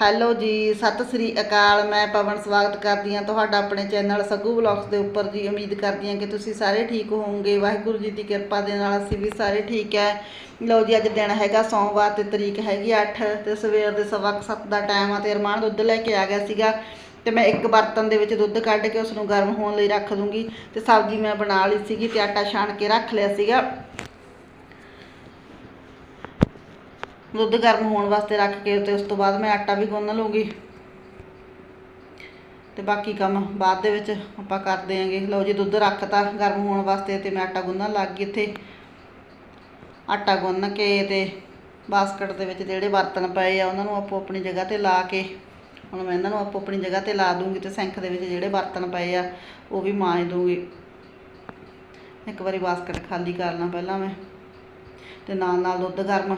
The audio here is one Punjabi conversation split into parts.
ਹੈਲੋ ਜੀ, ਸਤਿ ਸ੍ਰੀ ਅਕਾਲ। ਮੈਂ ਪਵਨ ਸਵਾਗਤ ਕਰਦੀ ਹਾਂ ਤੁਹਾਡਾ ਆਪਣੇ ਚੈਨਲ ਸੱਗੂ ਵਲੌਗਸ ਦੇ ਉੱਪਰ ਜੀ। ਉਮੀਦ ਕਰਦੀ ਹਾਂ ਕਿ ਤੁਸੀਂ ਸਾਰੇ ਠੀਕ ਹੋਵੋਗੇ। ਵਾਹਿਗੁਰੂ ਜੀ ਦੀ ਕਿਰਪਾ ਦੇ ਨਾਲ ਅਸੀਂ ਵੀ ਸਾਰੇ ਠੀਕ ਹੈ। ਲਓ ਜੀ, ਅੱਜ ਦਿਨ ਹੈਗਾ ਸੋਮਵਾਰ ਤੇ ਤਰੀਕ ਹੈਗੀ 8 ਤੇ ਸਵੇਰ ਦੇ ਸਵਾ ਕੁ ਸੱਤ ਦਾ ਟਾਈਮ ਆ ਤੇ ਅਰਮਾਨ ਦੁੱਧ ਲੈ ਕੇ ਆ ਗਿਆ ਸੀਗਾ। ਤੇ ਮੈਂ ਇੱਕ ਬਰਤਨ ਦੇ ਵਿੱਚ ਦੁੱਧ ਕੱਢ ਕੇ ਉਸ ਨੂੰ ਗਰਮ ਹੋਣ ਲਈ ਰੱਖ ਦੂੰਗੀ। ਤੇ ਸਬਜ਼ੀ ਮੈਂ ਬਣਾ ਲਈ ਸੀਗੀ ਤੇ ਆਟਾ ਛਾਣ ਕੇ ਰੱਖ ਲਿਆ ਸੀਗਾ। ਦੁੱਧ ਗਰਮ ਹੋਣ ਵਾਸਤੇ ਰੱਖ ਕੇ ਤੇ ਉਸ ਤੋਂ ਬਾਅਦ ਮੈਂ ਆਟਾ ਵੀ ਗੁੰਨ ਲੂੰਗੀ ਤੇ ਬਾਕੀ ਕੰਮ ਬਾਅਦ ਦੇ ਵਿੱਚ ਆਪਾਂ ਕਰਦੇ ਦਿਆਂਗੇ। ਲਓ ਜੀ, ਦੁੱਧ ਰੱਖਤਾ ਗਰਮ ਹੋਣ ਵਾਸਤੇ ਤੇ ਮੈਂ ਆਟਾ ਗੁੰਨਣ ਲੱਗ ਗਈ ਇੱਥੇ। ਆਟਾ ਗੁੰਨ ਕੇ ਤੇ ਬਾਸਕਟ ਦੇ ਵਿੱਚ ਜਿਹੜੇ ਬਰਤਨ ਪਏ ਆ, ਉਹਨਾਂ ਨੂੰ ਆਪੋ ਆਪਣੀ ਜਗ੍ਹਾ ਤੇ ਲਾ ਕੇ, ਹੁਣ ਮੈਂ ਇਹਨਾਂ ਨੂੰ ਆਪੋ ਆਪਣੀ ਜਗ੍ਹਾ ਤੇ ਲਾ ਦੂੰਗੀ ਤੇ ਸਿੰਕ ਦੇ ਵਿੱਚ ਜਿਹੜੇ ਬਰਤਨ ਪਏ ਆ, ਉਹ ਵੀ ਮਾਂਜ ਦੂੰਗੀ। ਇੱਕ ਵਾਰੀ ਬਾਸਕਟ ਖਾਲੀ ਕਰ ਲਾਂ ਪਹਿਲਾਂ ਮੈਂ। ਤੇ ਨਾਲ ਨਾਲ ਦੁੱਧ ਗਰਮ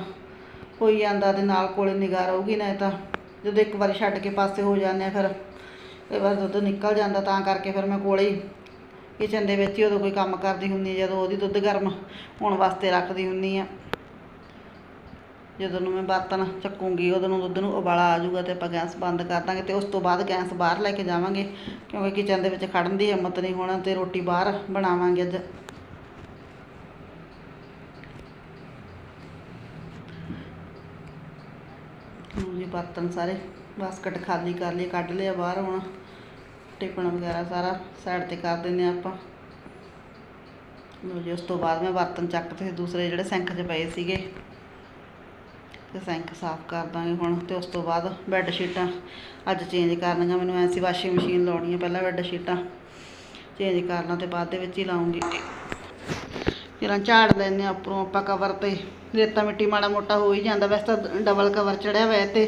ਹੋਈ ਜਾਂਦਾ ਤੇ ਨਾਲ ਕੋਲੇ ਨਿਗਾਹ ਰਹੂਗੀ ਨਾ ਇਹ ਤਾਂ ਜਦੋਂ ਇੱਕ ਵਾਰੀ ਛੱਡ ਕੇ ਪਾਸੇ ਹੋ ਜਾਂਦੇ ਆ ਫਿਰ ਕਈ ਵਾਰ ਦੁੱਧ ਨਿਕਲ ਜਾਂਦਾ, ਤਾਂ ਕਰਕੇ ਫਿਰ ਮੈਂ ਕੋਲੇ ਹੀ ਕਿਚਨ ਦੇ ਵਿੱਚ ਹੀ ਉਦੋਂ ਕੋਈ ਕੰਮ ਕਰਦੀ ਹੁੰਦੀ ਜਦੋਂ ਉਹਦੀ ਦੁੱਧ ਗਰਮ ਹੋਣ ਵਾਸਤੇ ਰੱਖਦੀ ਹੁੰਦੀ ਆ। ਜਦੋਂ ਨੂੰ ਮੈਂ ਬਰਤਨ ਚੱਕੂੰਗੀ, ਉਦੋਂ ਨੂੰ ਦੁੱਧ ਨੂੰ ਉਬਾਲਾ ਆ ਜਾਊਗਾ ਤੇ ਆਪਾਂ ਗੈਸ ਬੰਦ ਕਰ ਦਾਂਗੇ ਤੇ ਉਸ ਤੋਂ ਬਾਅਦ ਗੈਸ ਬਾਹਰ ਲੈ ਕੇ ਜਾਵਾਂਗੇ, ਕਿਉਂਕਿ ਕਿਚਨ ਦੇ ਵਿੱਚ ਖੜਨ ਦੀ ਹਿੰਮਤ ਨਹੀਂ ਹੋਣਾ ਤੇ ਰੋਟੀ ਬਾਹਰ ਬਣਾਵਾਂਗੇ ਅੱਜ। ਹੁਣ ਬਰਤਨ ਸਾਰੇ ਬਾਸਕਟ ਖਾਲੀ ਕਰ ਲਈ ਕੱਢ ਲਿਆ ਬਾਹਰ ਹੁਣ। ਟਿਫਨ ਵਗੈਰਾ ਸਾਰਾ ਸਾਈਡ ਤੇ ਕਰ ਦਿੰਦੇ ਹਾਂ ਆਪਾਂ। ਲਓ ਜੀ, ਉਸ ਤੋਂ ਬਾਅਦ ਮੈਂ ਬਰਤਨ ਚੱਕ ਤੇ ਦੂਸਰੇ ਜਿਹੜੇ ਸਿੰਕ 'ਚ ਪਏ ਸੀਗੇ, ਤੇ ਸਿੰਕ ਸਾਫ਼ ਕਰ ਦਾਂਗੇ ਹੁਣ। ਤੇ ਉਸ ਤੋਂ ਬਾਅਦ ਬੈੱਡ ਸ਼ੀਟਾਂ ਅੱਜ ਚੇਂਜ ਕਰਨੀਆਂ, ਮੈਨੂੰ ਐਸੀ ਵਾਸ਼ਿੰਗ ਮਸ਼ੀਨ ਲਾਉਣੀ ਹੈ ਪਹਿਲਾਂ ਬੈੱਡ ਸ਼ੀਟਾਂ ਚੇਂਜ ਕਰਨਾ ਤੇ ਬਾਅਦ ਦੇ ਵਿੱਚ ਹੀ ਲਾਉਂਗੀ। ਜਿਹੜਾ ਝਾੜ ਲੈਂਦੇ ਹਾਂ ਉੱਪਰੋਂ ਆਪਾਂ ਕਵਰ ਤੇ। ਰੇਤਾ ਮਿੱਟੀ ਮਾੜਾ ਮੋਟਾ ਹੋ ਹੀ ਜਾਂਦਾ, ਵੈਸੇ ਤਾਂ ਡਬਲ ਕਵਰ ਚੜਿਆ ਹੋਇਆ ਤੇ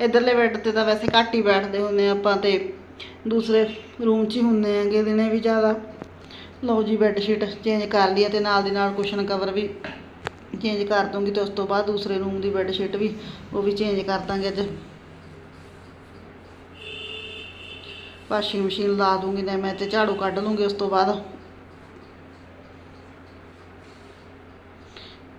ਇਧਰਲੇ ਬੈੱਡ ਤੇ ਤਾਂ ਵੈਸੇ ਘੱਟ ਹੀ ਬੈਠਦੇ ਹੁੰਦੇ ਹਾਂ ਆਪਾਂ ਤੇ। ਦੂਸਰੇ ਰੂਮ 'ਚ ਹੀ ਹੁੰਦੇ ਆਂਗੇ ਦਿਨੇ ਵੀ ਜ਼ਿਆਦਾ। ਲਓ ਜੀ ਬੈੱਡ ਸ਼ੀਟ ਚੇਂਜ ਕਰ ਲਈ ਆ ਤੇ ਨਾਲ ਦੀ ਨਾਲ ਕੁਸ਼ਨ ਕਵਰ ਵੀ ਚੇਂਜ ਕਰ ਦੂੰਗੀ ਤੇ ਉਸ ਤੋਂ ਬਾਅਦ ਦੂਸਰੇ ਰੂਮ ਦੀ ਬੈੱਡ ਸ਼ੀਟ ਵੀ, ਉਹ ਵੀ ਚੇਂਜ ਕਰ ਦਾਂਗੇ ਅੱਜ। ਵਾਸ਼ਿੰਗ ਮਸ਼ੀਨ ਲਾ ਦੂੰਗੀ ਤੇ ਮੈਂ ਤੇ ਝਾੜੂ ਕੱਢ ਲੂੰਗੀ ਉਸ ਤੋਂ ਬਾਅਦ।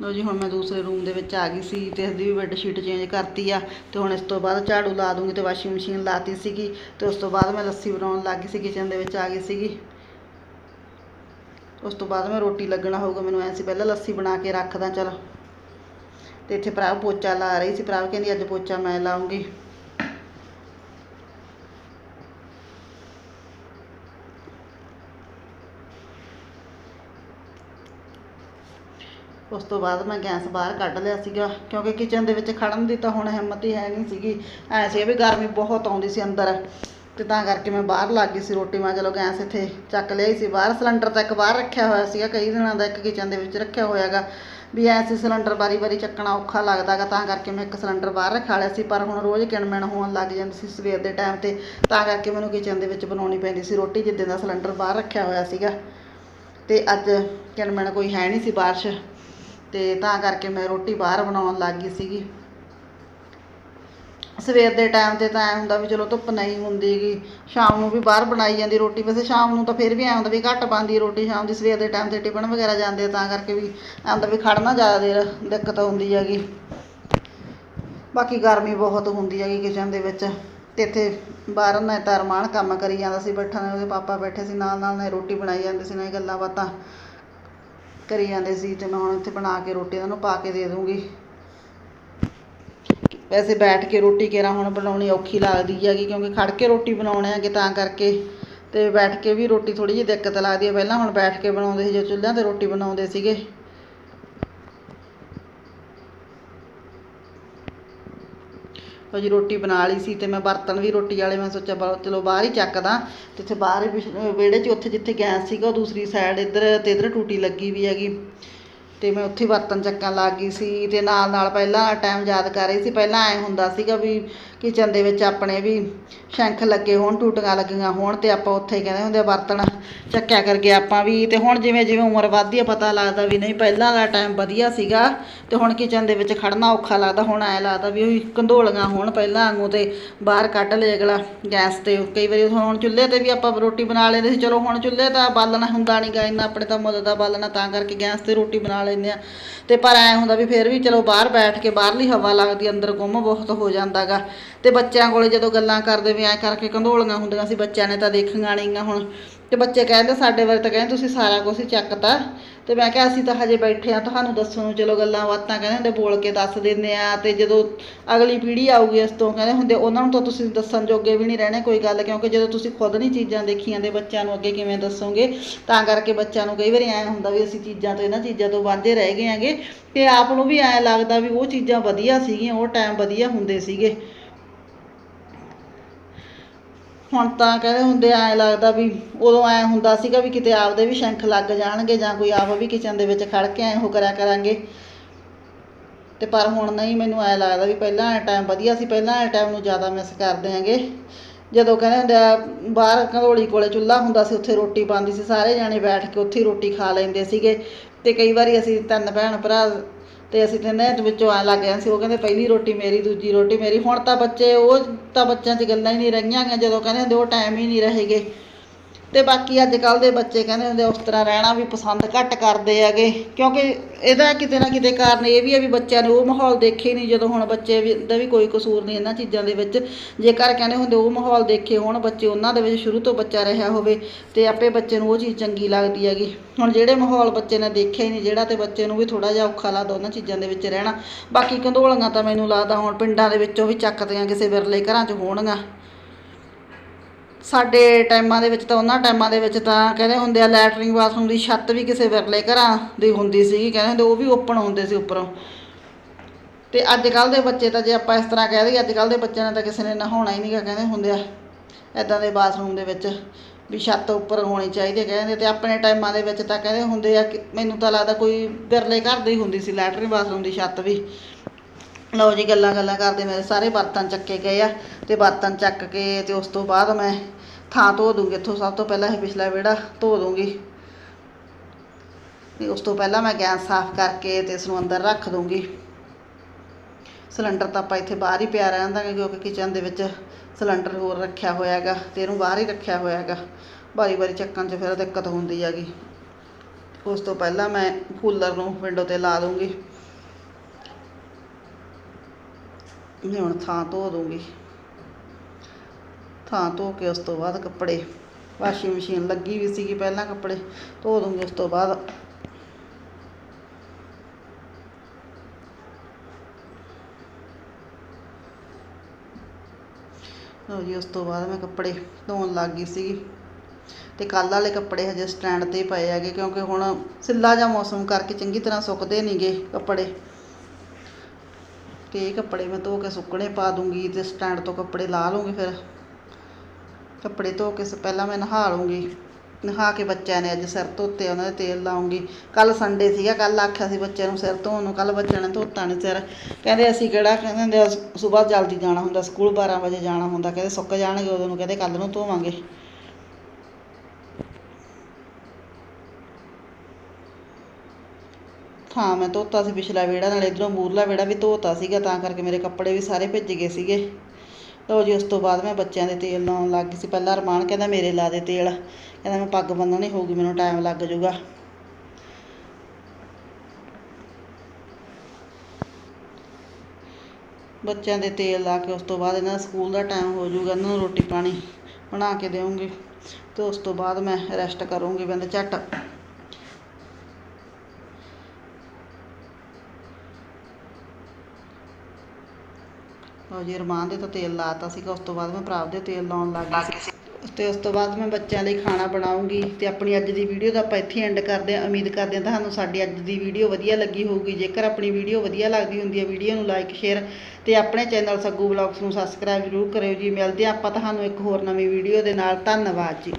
ਲਓ ਜੀ, ਹੁਣ ਮੈਂ ਦੂਸਰੇ ਰੂਮ ਦੇ ਵਿੱਚ ਆ ਗਈ ਸੀ ਤੇ ਇਸਦੀ ਵੀ ਬੈੱਡ ਸ਼ੀਟ ਚੇਂਜ ਕਰਤੀ ਆ ਤੇ ਹੁਣ ਇਸ ਤੋਂ ਬਾਅਦ ਝਾੜੂ ਲਾ ਦੂੰਗੀ ਤੇ ਵਾਸ਼ਿੰਗ ਮਸ਼ੀਨ ਲਾਤੀ ਸੀਗੀ ਤੇ ਉਸ ਤੋਂ ਬਾਅਦ ਮੈਂ ਲੱਸੀ ਬਣਾਉਣ ਲੱਗ ਗਈ ਸੀ ਕਿਚਨ ਦੇ ਵਿੱਚ ਆ ਗਈ ਸੀਗੀ। ਉਸ ਤੋਂ ਬਾਅਦ ਮੈਂ ਰੋਟੀ ਲੱਗਣਾ ਹੋਊਗਾ, ਮੈਨੂੰ ਐਂ ਸੀ ਪਹਿਲਾਂ ਲੱਸੀ ਬਣਾ ਕੇ ਰੱਖਦਾ, ਚਲ। ਤੇ ਇੱਥੇ ਭਰਾ ਪੋਚਾ ਲਾ ਰਹੀ ਸੀ, ਭਰਾ ਕਹਿੰਦੀ ਅੱਜ ਪੋਚਾ ਮੈਂ ਲਾਉਂਗੀ। ਉਸ ਤੋਂ ਬਾਅਦ ਮੈਂ ਗੈਸ ਬਾਹਰ ਕੱਢ ਲਿਆ ਸੀਗਾ, ਕਿਉਂਕਿ ਕਿਚਨ ਦੇ ਵਿੱਚ ਖੜਨ ਦੀ ਤਾਂ ਹੁਣ ਹਿੰਮਤ ਹੀ ਹੈ ਨਹੀਂ ਸੀਗੀ। ਐ ਸੀ ਵੀ ਗਰਮੀ ਬਹੁਤ ਆਉਂਦੀ ਸੀ ਅੰਦਰ। ਤੇ ਤਾਂ ਕਰਕੇ ਮੈਂ ਬਾਹਰ ਲੱਗ ਗਈ ਸੀ ਰੋਟੀ, ਮੈਂ ਚਲੋ ਗੈਸ ਇੱਥੇ ਚੱਕ ਲਿਆਈ ਸੀ ਬਾਹਰ। ਸਿਲੰਡਰ ਤਾਂ ਇੱਕ ਬਾਹਰ ਰੱਖਿਆ ਹੋਇਆ ਸੀਗਾ, ਕਈ ਦਿਨਾਂ ਦਾ ਇੱਕ ਕਿਚਨ ਦੇ ਵਿੱਚ ਰੱਖਿਆ ਹੋਇਆਗਾ। ਵੀ ਐ ਸਿਲੰਡਰ ਵਾਰੀ ਵਾਰੀ ਚੱਕਣਾ ਔਖਾ ਲੱਗਦਾਗਾ ਤਾਂ ਕਰਕੇ ਮੈਂ ਇੱਕ ਸਿਲੰਡਰ ਬਾਹਰ ਰੱਖਾ ਲਿਆ ਸੀ, ਪਰ ਹੁਣ ਰੋਜ਼ ਕਿਣਮਣ ਹੋਣ ਲੱਗ ਜਾਂਦੀ ਸੀ ਸਵੇਰ ਦੇ ਟਾਈਮ ਤੇ। ਤਾਂ ਕਰਕੇ ਮੈਨੂੰ ਕਿਚਨ ਦੇ ਵਿੱਚ ਬਣਾਉਣੀ ਪੈਂਦੀ ਸੀ ਰੋਟੀ ਜਿੱਦਾਂ ਦਾ ਸਿਲੰਡਰ ਬਾਹਰ ਰੱਖਿਆ ਹੋਇਆ ਸੀਗਾ। ਤੇ ਅੱਜ ਕਿਣਮਣ ਕੋਈ ਹੈ ਨਹੀਂ ਸੀ ਬਾਰਿਸ਼। ਤੇ ਤਾਂ ਕਰਕੇ ਮੈਂ ਰੋਟੀ ਬਾਹਰ ਬਣਾਉਣ ਲੱਗ ਗਈ ਸੀਗੀ। ਸਵੇਰ ਦੇ ਟਾਈਮ ਤੇ ਤਾਂ ਐ ਹੁੰਦਾ ਵੀ ਚਲੋ ਧੁੱਪ ਨਹੀਂ ਹੁੰਦੀਗੀ ਸ਼ਾਮ ਨੂੰ ਵੀ ਬਾਹਰ ਬਣਾਈ ਜਾਂਦੀ ਰੋਟੀ। ਵੈਸੇ ਸ਼ਾਮ ਨੂੰ ਤਾਂ ਫਿਰ ਵੀ ਐ ਹੁੰਦਾ ਵੀ ਘੱਟ ਪਾਉਂਦੀ ਰੋਟੀ ਸ਼ਾਮ ਦੀ ਸਵੇਰ ਦੇ ਟਾਈਮ ਤੇ ਟਿਫਨ ਵਗੈਰਾ ਜਾਂਦੇ ਆ, ਤਾਂ ਕਰਕੇ ਵੀ ਐ ਹੁੰਦਾ ਵੀ ਖੜਨਾ ਜ਼ਿਆਦਾ ਦੇਰ ਦਿੱਕਤ ਹੁੰਦੀ ਹੈਗੀ। ਬਾਕੀ ਗਰਮੀ ਬਹੁਤ ਹੁੰਦੀ ਹੈਗੀ ਕਿਚਨ ਦੇ ਵਿੱਚ। ਤੇ ਇੱਥੇ ਬਾਹਰ ਨਾ ਤਾਂ ਅਰਮਾਨ ਕੰਮ ਕਰੀ ਜਾਂਦਾ ਸੀ ਬੈਠਾ ਨੇ ਉਹਦੇ ਪਾਪਾ ਬੈਠੇ ਸੀ ਨਾਲ ਨਾਲ ਨੇ ਰੋਟੀ ਬਣਾਈ ਜਾਂਦੇ ਸੀ ਨਾਲ ਗੱਲਾਂ ਬਾਤਾਂ। ਕਰੀ ਜਾਂਦੇ ਸੀ ਤੇ ਮੈਂ ਹੁਣ ਇੱਥੇ ਬਣਾ ਕੇ ਰੋਟੀ ਇਹਨਾਂ ਨੂੰ ਪਾ ਕੇ ਦੇ ਦੂੰਗੀ। ਵੈਸੇ ਬੈਠ ਕੇ ਰੋਟੀ ਕਿਹੜਾ ਹੁਣ ਬਣਾਉਣੀ ਔਖੀ ਲੱਗਦੀ ਹੈਗੀ ਕਿਉਂਕਿ ਖੜ ਕੇ ਰੋਟੀ ਬਣਾਉਣੇ ਹੈਗੇ ਤਾਂ ਕਰਕੇ। ਤੇ ਬੈਠ ਕੇ ਵੀ ਰੋਟੀ ਥੋੜੀ ਜਿਹੀ ਦਿੱਕਤ ਲੱਗਦੀ ਹੈ। ਪਹਿਲਾਂ ਹੁਣ ਬੈਠ ਕੇ ਬਣਾਉਂਦੇ ਸੀ, ਜੇ ਚੁੱਲ੍ਹਿਆਂ ਤੇ ਰੋਟੀ ਬਣਾਉਂਦੇ ਸੀਗੇ। ਲਓ ਜੀ ਰੋਟੀ ਬਣਾ ਲਈ ਸੀ ਤੇ ਮੈਂ ਬਰਤਨ ਵੀ ਰੋਟੀ ਵਾਲੇ ਮੈਂ ਸੋਚਿਆ ਬਾ- ਚਲੋ ਬਾਹਰ ਹੀ ਚੱਕਦਾ। ਤੇ ਇੱਥੇ ਬਾਹਰ ਹੀ ਪਿਛ- ਵਿਹੜੇ 'ਚ ਉੱਥੇ ਜਿੱਥੇ ਗੈਸ ਸੀਗਾ, ਉਹ ਦੂਸਰੀ ਸਾਈਡ ਇੱਧਰ ਤੇ ਇੱਧਰ ਟੂਟੀ ਲੱਗੀ ਵੀ ਹੈਗੀ। ਤੇ ਮੈਂ ਉੱਥੇ ਬਰਤਨ ਚੱਕਣ ਲੱਗ ਗਈ ਸੀ ਤੇ ਨਾਲ ਨਾਲ ਪਹਿਲਾਂ ਟਾਈਮ ਯਾਦ ਕਰ ਰਹੀ ਸੀ, ਪਹਿਲਾਂ ਐ ਹੁੰਦਾ ਸੀਗਾ ਵੀ ਕਿਚਨ ਦੇ ਵਿੱਚ ਆਪਣੇ ਵੀ ਸ਼ੰਖ ਲੱਗੇ ਹੋਣ, ਟੂਟੀਆਂ ਲੱਗੀਆਂ ਹੋਣ ਤੇ ਆਪਾਂ ਉੱਥੇ ਹੀ ਕਹਿੰਦੇ ਹੁੰਦੇ ਆ ਬਰਤਨ ਚੱਕਿਆ ਕਰਕੇ ਆਪਾਂ ਵੀ ਤੇ ਹੁਣ ਜਿਵੇਂ ਜਿਵੇਂ ਉਮਰ ਵੱਧਦੀ ਆ ਪਤਾ ਲੱਗਦਾ ਵੀ ਨਹੀਂ ਪਹਿਲਾਂ ਦਾ ਟਾਈਮ ਵਧੀਆ ਸੀਗਾ ਤੇ ਹੁਣ ਕਿਚਨ ਦੇ ਵਿੱਚ ਖੜਨਾ ਔਖਾ ਲੱਗਦਾ, ਹੁਣ ਐ ਲੱਗਦਾ ਵੀ ਉਹ ਕੰਧੋਲੀਆਂ ਹੋਣ ਪਹਿਲਾਂ ਵਾਂਗੂ ਤੇ ਬਾਹਰ ਕੱਢ ਲਏ ਅਗਲਾ ਗੈਸ ਤੇ ਕਈ ਵਾਰੀ ਹੁਣ ਚੁੱਲ੍ਹੇ ਤੇ ਵੀ ਆਪਾਂ ਰੋਟੀ ਬਣਾ ਲੈਂਦੇ ਸੀ, ਚਲੋ ਹੁਣ ਚੁੱਲ੍ਹੇ ਤਾਂ ਬਾਲਣਾ ਹੁੰਦਾ ਨਹੀਂ ਗਾ, ਇੰਨਾ ਆਪਣੇ ਤਾਂ ਮਦਦ ਦਾ ਬਾਲਣਾ ਤਾਂ ਕਰਕੇ ਗੈਸ ਤੇ ਰੋਟੀ ਬਣਾ ਲੈਂਦੇ ਆ ਤੇ ਪਰ ਐ ਹੁੰਦਾ ਵੀ ਫਿਰ ਵੀ ਚਲੋ ਬਾਹਰ ਬੈਠ ਕੇ ਬਾਹਰਲੀ ਹਵਾ ਲੱਗਦੀ, ਅੰਦਰ ਗੁੰਮ ਬਹੁਤ ਹੋ ਜਾਂਦਾਗਾ ਤੇ ਬੱਚਿਆਂ ਕੋਲੇ ਜਦੋਂ ਗੱਲਾਂ ਕਰਦੇ ਵੀ ਐ ਕਰਕੇ ਕੰਧੋਲੀਆਂ ਹੁੰਦੀਆਂ ਸੀ, ਬੱਚਿਆਂ ਨੇ ਤਾਂ ਦੇਖੀਆਂ ਨਹੀਂਆਂ ਹੁਣ। ਤੇ ਬੱਚੇ ਕਹਿੰਦੇ ਸਾਡੇ ਬਾਰੇ ਤਾਂ ਕਹਿੰਦੇ, ਤੁਸੀਂ ਸਾਰਾ ਕੁਝ ਹੀ ਚੱਕਤਾ ਤੇ ਮੈਂ ਕਿਹਾ, ਅਸੀਂ ਤਾਂ ਹਜੇ ਬੈਠੇ ਆ ਤੁਹਾਨੂੰ ਦੱਸਣ ਨੂੰ ਚਲੋ ਗੱਲਾਂ ਬਾਤਾਂ ਕਹਿੰਦੇ ਹੁੰਦੇ, ਬੋਲ ਕੇ ਦੱਸ ਦਿੰਦੇ ਆ ਤੇ ਜਦੋਂ ਅਗਲੀ ਪੀੜ੍ਹੀ ਆਊਗੀ, ਇਸ ਤੋਂ ਕਹਿੰਦੇ ਹੁੰਦੇ, ਉਹਨਾਂ ਨੂੰ ਤਾਂ ਤੁਸੀਂ ਦੱਸਣ ਜੋਗੇ ਵੀ ਨਹੀਂ ਰਹਿਣੇ ਕੋਈ ਗੱਲ, ਕਿਉਂਕਿ ਜਦੋਂ ਤੁਸੀਂ ਖੁਦ ਨਹੀਂ ਚੀਜ਼ਾਂ ਦੇਖੀਆਂ ਦੇ ਬੱਚਿਆਂ ਨੂੰ ਅੱਗੇ ਕਿਵੇਂ ਦੱਸੋਗੇ, ਤਾਂ ਕਰਕੇ ਬੱਚਿਆਂ ਨੂੰ ਕਈ ਵਾਰੀ ਐਂ ਹੁੰਦਾ ਵੀ ਅਸੀਂ ਚੀਜ਼ਾਂ ਤੋਂ, ਇਹਨਾਂ ਚੀਜ਼ਾਂ ਤੋਂ ਵਾਂਝੇ ਰਹਿ ਗਏ ਆਂਗੇ ਤੇ ਆਪ ਨੂੰ ਵੀ ਐਂ ਲੱਗਦਾ ਵੀ ਉਹ ਚੀਜ਼ਾਂ ਵਧੀਆ ਸੀਗੀਆਂ, ਉਹ ਟਾਈਮ ਵਧੀਆ ਹੁੰਦੇ ਸੀਗੇ। ਹੁਣ ਤਾਂ ਕਹਿੰਦੇ ਹੁੰਦੇ ਐਂ ਲੱਗਦਾ ਵੀ ਉਦੋਂ ਐਂ ਹੁੰਦਾ ਸੀਗਾ ਵੀ ਕਿਤੇ ਆਪਦੇ ਵੀ ਸ਼ੰਖ ਲੱਗ ਜਾਣਗੇ ਜਾਂ ਕੋਈ ਆਪ ਵੀ ਕਿਚਨ ਦੇ ਵਿੱਚ ਖੜ ਕੇ ਐਂ ਉਹ ਕਰਿਆ ਕਰਾਂਗੇ। ਤੇ ਪਰ ਹੁਣ ਨਹੀਂ, ਮੈਨੂੰ ਐਂ ਲੱਗਦਾ ਵੀ ਪਹਿਲਾਂ ਵਾਲਾ ਟਾਈਮ ਵਧੀਆ ਸੀ, ਪਹਿਲਾਂ ਵਾਲੇ ਟਾਈਮ ਨੂੰ ਜ਼ਿਆਦਾ ਮਿਸ ਕਰਦੇ ਆਂਗੇ ਜਦੋਂ ਕਹਿੰਦੇ ਹੁੰਦੇ ਆ, ਬਾਹਰ ਘੰਡੋਲੀ ਕੋਲੇ ਚੁੱਲ੍ਹਾ ਹੁੰਦਾ ਸੀ, ਉੱਥੇ ਰੋਟੀ ਪਾਉਂਦੀ ਸੀ, ਸਾਰੇ ਜਾਣੇ ਬੈਠ ਕੇ ਉੱਥੇ ਹੀ ਰੋਟੀ ਖਾ ਲੈਂਦੇ ਸੀਗੇ। ਤੇ ਕਈ ਵਾਰੀ ਅਸੀਂ ਤਿੰਨ ਭੈਣ ਭਰਾ ਤੇ ਅਸੀਂ ਤਿੰਨੇ ਦੇ ਵਿੱਚੋਂ ਆ ਲੱਗ ਗਿਆ ਸੀ। ਉਹ ਕਹਿੰਦੇ ਪਹਿਲੀ ਰੋਟੀ ਮੇਰੀ, ਦੂਜੀ ਰੋਟੀ ਮੇਰੀ। ਹੁਣ ਤਾਂ ਬੱਚੇ, ਉਹ ਤਾਂ ਬੱਚਿਆਂ 'ਚ ਗੱਲਾਂ ਹੀ ਨਹੀਂ ਰਹੀਆਂ ਗਈਆਂ ਜਦੋਂ ਕਹਿੰਦੇ ਹੁੰਦੇ ਉਹ ਟਾਈਮ ਹੀ ਨਹੀਂ ਰਹੇਗੇ। ਤੇ ਬਾਕੀ ਅੱਜ ਕੱਲ੍ਹ ਦੇ ਬੱਚੇ ਕਹਿੰਦੇ ਹੁੰਦੇ ਉਸ ਤਰ੍ਹਾਂ ਰਹਿਣਾ ਵੀ ਪਸੰਦ ਘੱਟ ਕਰਦੇ ਹੈਗੇ। ਕਿਉਂਕਿ ਇਹਦਾ ਕਿਤੇ ਨਾ ਕਿਤੇ ਕਾਰਨ ਇਹ ਵੀ ਹੈ ਵੀ ਬੱਚਿਆਂ ਨੇ ਉਹ ਮਾਹੌਲ ਦੇਖੇ ਹੀ ਨਹੀਂ ਜਦੋਂ ਹੁਣ ਬੱਚੇ ਦਾ ਵੀ ਕੋਈ ਕਸੂਰ ਨਹੀਂ ਇਹਨਾਂ ਚੀਜ਼ਾਂ ਦੇ ਵਿੱਚ। ਜੇਕਰ ਕਹਿੰਦੇ ਹੁੰਦੇ ਉਹ ਮਾਹੌਲ ਦੇਖੇ ਹੋਣ, ਬੱਚੇ ਉਹਨਾਂ ਦੇ ਵਿੱਚ ਸ਼ੁਰੂ ਤੋਂ ਬੱਚਾ ਰਿਹਾ ਹੋਵੇ ਤੇ ਆਪੇ ਬੱਚੇ ਨੂੰ ਉਹ ਚੀਜ਼ ਚੰਗੀ ਲੱਗਦੀ ਹੈਗੀ। ਹੁਣ ਜਿਹੜੇ ਮਾਹੌਲ ਬੱਚੇ ਨੇ ਦੇਖਿਆ ਹੀ ਨਹੀਂ, ਜਿਹੜਾ ਤੇ ਬੱਚੇ ਨੂੰ ਵੀ ਥੋੜਾ ਜਿਹਾ ਔਖਾ ਲੱਗਦਾ ਉਹਨਾਂ ਚੀਜ਼ਾਂ ਦੇ ਵਿੱਚ ਰਹਿਣਾ। ਬਾਕੀ ਕੰਧੋਲੀਆਂ ਤਾਂ ਮੈਨੂੰ ਲੱਗਦਾ ਹੁਣ ਪਿੰਡਾਂ ਦੇ ਵਿੱਚੋਂ ਵੀ ਚੱਕਦੀਆਂ ਕਿਸੇ ਵਿਰਲੇ ਘਰਾਂ 'ਚ ਹੋਣਗੀਆਂ। ਸਾਡੇ ਟਾਈਮਾਂ ਦੇ ਵਿੱਚ ਤਾਂ ਉਹਨਾਂ ਟਾਈਮਾਂ ਦੇ ਵਿੱਚ ਤਾਂ ਕਹਿੰਦੇ ਹੁੰਦੇ ਆ ਲੈਟਰਿੰਗ ਬਾਥਰੂਮ ਦੀ ਛੱਤ ਵੀ ਕਿਸੇ ਵਿਰਲੇ ਘਰਾਂ ਦੀ ਹੁੰਦੀ ਸੀਗੀ, ਕਹਿੰਦੇ ਹੁੰਦੇ ਉਹ ਵੀ ਓਪਨ ਹੁੰਦੇ ਸੀ ਉੱਪਰੋਂ। ਤੇ ਅੱਜ ਕੱਲ੍ਹ ਦੇ ਬੱਚੇ ਤਾਂ ਜੇ ਆਪਾਂ ਇਸ ਤਰ੍ਹਾਂ ਕਹਿ ਦਈਏ ਅੱਜ ਕੱਲ੍ਹ ਦੇ ਬੱਚਿਆਂ ਨੇ ਤਾਂ ਕਿਸੇ ਨੇ ਨਹਾਉਣਾ ਹੀ ਨਹੀਂਗਾ ਕਹਿੰਦੇ ਹੁੰਦੇ ਆ ਐਦਾਂ ਦੇ ਬਾਥਰੂਮ ਦੇ ਵਿੱਚ ਵੀ ਛੱਤ ਉੱਪਰ ਹੋਣੀ ਚਾਹੀਦੀ ਹੈ ਕਹਿੰਦੇ ਤੇ ਆਪਣੇ ਟਾਈਮਾਂ ਦੇ ਵਿੱਚ ਤਾਂ ਕਹਿੰਦੇ ਹੁੰਦੇ ਆ ਕਿ ਮੈਨੂੰ ਤਾਂ ਲੱਗਦਾ ਕੋਈ ਵਿਰਲੇ ਘਰ ਦੀ ਹੁੰਦੀ ਸੀ, ਲੈਟਰਿੰਗ ਬਾਥਰੂਮ ਦੀ ਛੱਤ ਵੀ। ਲਓ ਜੀ, ਗੱਲਾਂ ਗੱਲਾਂ ਕਰਦੇ ਮੇਰੇ ਸਾਰੇ ਬਰਤਨ ਚੱਕੇ ਗਏ ਆ ਤੇ ਬਰਤਨ ਚੱਕ ਕੇ ਤੇ ਉਸ ਤੋਂ ਬਾਅਦ ਮੈਂ ਥਾਂ ਧੋ ਦੂੰਗੀ ਇੱਥੋਂ ਸਭ ਤੋਂ ਪਹਿਲਾਂ ਇਹ ਪਿਛਲਾ ਵਿਹੜਾ ਧੋ ਦੂੰਗੀ। ਤੇ ਉਸ ਤੋਂ ਪਹਿਲਾਂ ਮੈਂ ਗੈਸ ਸਾਫ਼ ਕਰਕੇ ਤੇ ਇਸ ਨੂੰ ਅੰਦਰ ਰੱਖ ਦੂੰਗੀ। ਸਿਲੰਡਰ ਤਾਂ ਆਪਾਂ ਇੱਥੇ ਬਾਹਰ ਹੀ ਪਿਆ ਰਹਿੰਦਾ ਗਾ ਕਿਉਂਕਿ ਕਿਚਨ ਦੇ ਵਿੱਚ ਸਿਲੰਡਰ ਹੋਰ ਰੱਖਿਆ ਹੋਇਆ ਹੈਗਾ ਤੇ ਇਹਨੂੰ ਬਾਹਰ ਹੀ ਰੱਖਿਆ ਹੋਇਆ ਹੈਗਾ। ਵਾਰੀ ਵਾਰੀ ਚੱਕਣ 'ਚ ਫਿਰ ਦਿੱਕਤ ਹੁੰਦੀ ਹੈਗੀ। ਉਸ ਤੋਂ ਪਹਿਲਾਂ ਮੈਂ ਕੂਲਰ ਨੂੰ ਵਿੰਡੋ ਤੇ ਲਾ ਦੂੰਗੀ। ਮੈਂ ਹੁਣ ਥਾਂ ਧੋ ਦੂੰਗੀ। ਥਾਂ ਧੋ ਕੇ ਉਸ ਤੋਂ ਬਾਅਦ ਕੱਪੜੇ। ਵਾਸ਼ਿੰਗ ਮਸ਼ੀਨ ਲੱਗੀ ਵੀ ਸੀਗੀ ਪਹਿਲਾਂ ਕੱਪੜੇ, ਧੋ ਦੂੰਗੀ ਉਸ ਤੋਂ ਬਾਅਦ। ਲਓ ਜੀ, ਉਸ ਤੋਂ ਬਾਅਦ ਮੈਂ ਕੱਪੜੇ ਧੋਣ ਲੱਗ ਗਈ ਸੀਗੀ। ਤੇ ਕੱਲ੍ਹ ਵਾਲੇ ਕੱਪੜੇ ਹਜੇ ਸਟੈਂਡ ਤੇ ਪਏ ਹੈਗੇ, ਕਿਉਂਕਿ ਹੁਣ ਸਿੱਲਾ ਜਿਹਾ ਮੌਸਮ ਕਰਕੇ ਚੰਗੀ ਤਰ੍ਹਾਂ ਸੁੱਕਦੇ ਨਹੀਂਗੇ ਕੱਪੜੇ। ਤੇ ਇਹ ਕੱਪੜੇ ਮੈਂ ਧੋ ਕੇ ਸੁੱਕਣੇ ਪਾ ਦੂੰਗੀ ਤੇ ਸਟੈਂਡ ਤੋਂ ਕੱਪੜੇ ਲਾ ਲੂੰਗੀ ਫਿਰ। ਕੱਪੜੇ ਧੋ ਕੇ ਸ, ਪਹਿਲਾਂ ਮੈਂ ਨਹਾ ਲੂੰਗੀ ਨਹਾ ਕੇ ਬੱਚਿਆਂ ਨੇ ਅੱਜ ਸਿਰ ਧੋਤੇ, ਉਹਨਾਂ ਦੇ ਤੇਲ ਲਾਉਂਗੀ ਕੱਲ ਸੰਡੇ ਸੀਗਾ, ਕੱਲ ਆਖਿਆ ਸੀ ਬੱਚਿਆਂ ਨੂੰ ਸਿਰ ਧੋਣ ਨੂੰ, ਕੱਲ ਬੱਚਿਆਂ ਨੇ ਧੋਤਾ ਨਹੀਂ ਸਿਰ। ਕਹਿੰਦੇ ਅਸੀਂ ਕਿਹੜਾ, ਕਹਿੰਦੇ ਹੁੰਦੇ ਸਵੇਰ ਜਲਦੀ ਜਾਣਾ ਹੁੰਦਾ, ਸਕੂਲ 12 ਵਜੇ ਜਾਣਾ ਹੁੰਦਾ, ਕਹਿੰਦੇ ਸੁੱਕ ਜਾਣਗੇ ਉਦੋਂ ਨੂੰ, ਕਹਿੰਦੇ ਕੱਲ ਨੂੰ ਧੋਵਾਂਗੇ। ਹਾਂ ਮੈਂ ਧੋਤਾ ਸੀ ਪਿਛਲਾ ਵਿਹੜਾ, ਨਾਲ ਇਧਰੋਂ ਮੂਰਲਾ ਵਿਹੜਾ ਵੀ ਧੋਤਾ ਸੀਗਾ, ਤਾਂ ਕਰਕੇ ਮੇਰੇ ਕੱਪੜੇ ਵੀ ਸਾਰੇ ਭਿੱਜ ਗਏ ਸੀਗੇ। ਲਓ ਜੀ, ਉਸ ਤੋਂ ਬਾਅਦ ਮੈਂ ਬੱਚਿਆਂ ਦੇ ਤੇਲ ਲਾਉਣ ਲੱਗ ਗਈ ਸੀ। ਪਹਿਲਾਂ ਅਰਮਾਨ ਕਹਿੰਦਾ ਮੇਰੇ ਲਾ ਦੇ ਤੇਲ। ਕਹਿੰਦਾ ਮੈਂ ਪੱਗ ਬੰਨਣੀ ਹੋਊਗੀ, ਮੈਨੂੰ ਟਾਈਮ ਲੱਗ ਜਾਊਗਾ। ਬੱਚਿਆਂ ਦੇ ਤੇਲ ਲਾ ਕੇ ਉਸ ਤੋਂ ਬਾਅਦ ਇਹਨਾਂ ਦਾ ਸਕੂਲ ਦਾ ਟਾਈਮ ਹੋ ਜਾਊਗਾ, ਇਹਨਾਂ ਨੂੰ ਰੋਟੀ ਪਾਣੀ ਬਣਾ ਕੇ ਦੇਵਾਂਗੀ। ਤੇ ਉਸ ਤੋਂ ਬਾਅਦ ਮੈਂ ਰੈਸਟ ਕਰੂੰਗੀ ਬੰਦੇ ਝੱਟ ਲਓ ਜੀ ਅਰਮਾਨ ਦੇ ਤਾਂ ਤੇਲ ਲਾਤਾ ਸੀਗਾ ਉਸ ਤੋਂ ਬਾਅਦ ਮੈਂ ਭਰਾ ਦੇ ਤੇਲ ਲਾਉਣ ਲੱਗ ਗਈ ਸੀ। ਤੇ ਉਸ ਤੋਂ ਬਾਅਦ ਮੈਂ ਬੱਚਿਆਂ ਲਈ ਖਾਣਾ ਬਣਾਉਂਗੀ ਤੇ ਆਪਣੀ ਅੱਜ ਦੀ ਵੀਡੀਓ ਦਾ ਆਪਾਂ ਇੱਥੇ ਐਂਡ ਕਰਦੇ ਹਾਂ। ਉਮੀਦ ਕਰਦੇ ਹਾਂ ਤੁਹਾਨੂੰ ਸਾਡੀ ਅੱਜ ਦੀ ਵੀਡੀਓ ਵਧੀਆ ਲੱਗੀ ਹੋਊਗੀ। ਜੇਕਰ ਆਪਣੀ ਵੀਡੀਓ ਵਧੀਆ ਲੱਗਦੀ ਹੁੰਦੀ ਹੈ ਵੀਡੀਓ ਨੂੰ ਲਾਈਕ ਸ਼ੇਅਰ ਤੇ ਆਪਣੇ ਚੈਨਲ ਸੱਗੂ ਬਲੌਗਸ ਨੂੰ ਸਬਸਕ੍ਰਾਈਬ ਜ਼ਰੂਰ ਕਰਿਓ ਜੀ। ਮਿਲਦੇ ਆਪਾਂ ਤੁਹਾਨੂੰ ਇੱਕ ਹੋਰ ਨਵੀਂ ਵੀਡੀਓ ਦੇ ਨਾਲ। ਧੰਨਵਾਦ ਜੀ।